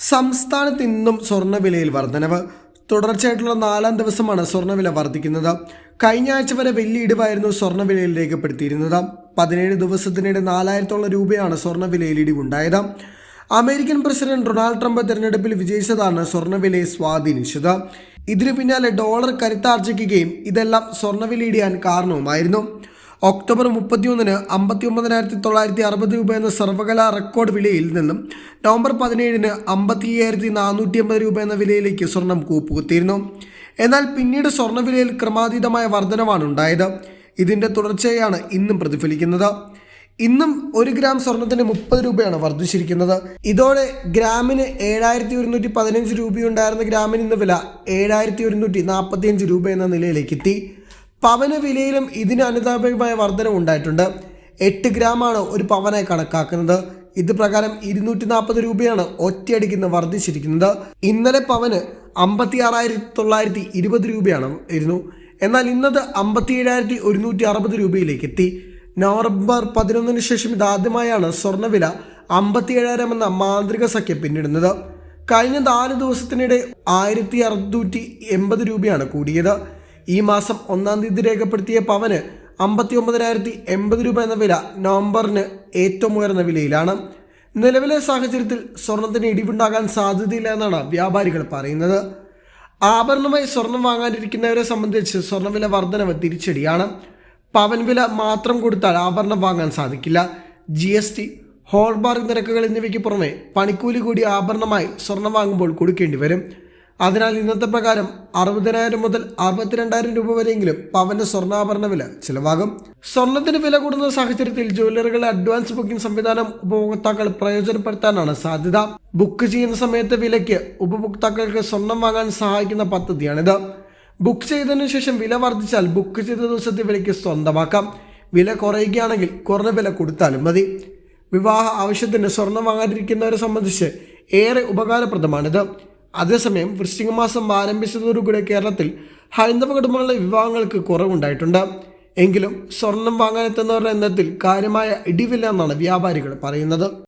സംസ്ഥാനത്ത് ഇന്നും സ്വർണവിലയിൽ വർധനവ്. തുടർച്ചയായിട്ടുള്ള നാലാം ദിവസമാണ് സ്വർണവില വർദ്ധിക്കുന്നത് കഴിഞ്ഞ ആഴ്ച വരെ വലിയ ഇടിവായിരുന്നു സ്വർണവിലയിൽ രേഖപ്പെടുത്തിയിരുന്നത്. പതിനേഴ് ദിവസത്തിനിടെ നാലായിരത്തോളം രൂപയാണ് സ്വർണവിലയിൽ ഇടിവുണ്ടായത്. അമേരിക്കൻ പ്രസിഡന്റ് ഡൊണാൾഡ് ട്രംപ് തെരഞ്ഞെടുപ്പിൽ വിജയിച്ചതാണ് സ്വർണവിലയെ സ്വാധീനിച്ചത്. ഇതിനു പിന്നാലെ ഡോളർ കരുത്താർജിക്കുകയും ഇതെല്ലാം സ്വർണവില ഇടിയാൻ കാരണവുമായിരുന്നു. ഒക്ടോബർ മുപ്പത്തിയൊന്നിന് അമ്പത്തി ഒമ്പതിനായിരത്തി തൊള്ളായിരത്തി അറുപത് രൂപ എന്ന സർവകലാ റെക്കോർഡ് വിലയിൽ നിന്നും നവംബർ പതിനേഴിന് അമ്പത്തി അയ്യായിരത്തി നാനൂറ്റി അമ്പത് രൂപ എന്ന വിലയിലേക്ക് സ്വർണം കൂപ്പുകുത്തിയിരുന്നു. എന്നാൽ പിന്നീട് സ്വർണവിലയിൽ ക്രമാതീതമായ വർധനവാണ് ഉണ്ടായത്. ഇതിന്റെ തുടർച്ചയാണ് ഇന്നും പ്രതിഫലിക്കുന്നത്. ഇന്നും ഒരു ഗ്രാം സ്വർണത്തിന് മുപ്പത് രൂപയാണ് വർദ്ധിച്ചിരിക്കുന്നത്. ഇതോടെ ഗ്രാമിന് ഏഴായിരത്തി ഒരുന്നൂറ്റി പതിനഞ്ച് രൂപയുണ്ടായിരുന്ന ഗ്രാമിന് ഇന്ന് വില ഏഴായിരത്തി ഒരുന്നൂറ്റി നാൽപ്പത്തിയഞ്ച് രൂപ എന്ന നിലയിലേക്ക് എത്തി പവന വിലയിലും ഇതിന് അനുതാപകമായ വർധനം ഉണ്ടായിട്ടുണ്ട്. എട്ട് ഗ്രാമാണ് ഒരു പവനായി കണക്കാക്കുന്നത്. ഇത് പ്രകാരം ഇരുന്നൂറ്റി നാൽപ്പത് രൂപയാണ് ഒറ്റയടിക്ക് ഇന്ന് വർദ്ധിച്ചിരിക്കുന്നത്. ഇന്നലെ പവന് അമ്പത്തി ആറായിരത്തി തൊള്ളായിരത്തി ഇരുപത് രൂപയാണ് ഇരുന്നു. എന്നാൽ ഇന്നത് അമ്പത്തി ഏഴായിരത്തി ഒരുന്നൂറ്റി അറുപത് രൂപയിലേക്ക് എത്തി നവംബർ പതിനൊന്നിന് ശേഷം ഇതാദ്യമായാണ് സ്വർണവില അമ്പത്തി ഏഴായിരം എന്ന മാന്ത്രിക സഖ്യം പിന്നിടുന്നത്. കഴിഞ്ഞ നാല് ദിവസത്തിനിടെ ആയിരത്തി അറുന്നൂറ്റി എൺപത് രൂപയാണ് കൂടിയത്. ഈ മാസം ഒന്നാം തീയതി രേഖപ്പെടുത്തിയ പവന് അമ്പത്തി ഒമ്പതിനായിരത്തി എൺപത് രൂപ എന്ന വില നവംബറിന് ഏറ്റവും ഉയർന്ന വിലയിലാണ്. നിലവിലെ സാഹചര്യത്തിൽ സ്വർണത്തിന് ഇടിവുണ്ടാകാൻ സാധ്യതയില്ല എന്നാണ് വ്യാപാരികൾ പറയുന്നത്. ആഭരണമായി സ്വർണം വാങ്ങാനിരിക്കുന്നവരെ സംബന്ധിച്ച് സ്വർണവില വർധനവ് തിരിച്ചടിയാണ്. പവൻ വില മാത്രം കൊടുത്താൽ ആഭരണം വാങ്ങാൻ സാധിക്കില്ല. ജി എസ് ടി ഹോൾമാർക്ക് നിരക്കുകൾ എന്നിവയ്ക്ക് പുറമെ പണിക്കൂലി കൂടി ആഭരണമായി സ്വർണം വാങ്ങുമ്പോൾ കൊടുക്കേണ്ടി വരും. അതിനാൽ ഇന്നത്തെ പ്രകാരം അറുപതിനായിരം മുതൽ അറുപത്തിരണ്ടായിരം രൂപ വരെയെങ്കിലും പവന്റെ സ്വർണാഭരണ വില ചിലവാകും. സ്വർണത്തിന് വില കൂടുന്ന സാഹചര്യത്തിൽ ജ്വല്ലറികളുടെ അഡ്വാൻസ് ബുക്കിംഗ് സംവിധാനം ഉപഭോക്താക്കൾ പ്രയോജനപ്പെടുത്താനാണ് സാധ്യത. ബുക്ക് ചെയ്യുന്ന സമയത്തെ വിലയ്ക്ക് ഉപഭോക്താക്കൾക്ക് സ്വർണം വാങ്ങാൻ സഹായിക്കുന്ന പദ്ധതിയാണിത്. ബുക്ക് ചെയ്തതിനു ശേഷം വില വർദ്ധിച്ചാൽ ബുക്ക് ചെയ്ത ദിവസത്തെ വിലയ്ക്ക് സ്വന്തമാക്കാം. വില കുറയുകയാണെങ്കിൽ കുറഞ്ഞ വില കൊടുത്താലും മതി. വിവാഹ ആവശ്യത്തിന് സ്വർണം വാങ്ങാതിരിക്കുന്നവരെ സംബന്ധിച്ച് ഏറെ ഉപകാരപ്രദമാണിത്. അതേസമയം വൃശ്ചിക മാസം ആരംഭിച്ചതോടുകൂടി കേരളത്തിൽ ഹൈന്ദവ കുടുംബങ്ങളിലെ വിവാഹങ്ങൾക്ക് കുറവുണ്ടായിട്ടുണ്ട്. എങ്കിലും സ്വർണം വാങ്ങാനെത്തുന്നവരുടെ എണ്ണത്തിൽ കാര്യമായ ഇടിവില്ല എന്നാണ് വ്യാപാരികൾ പറയുന്നത്.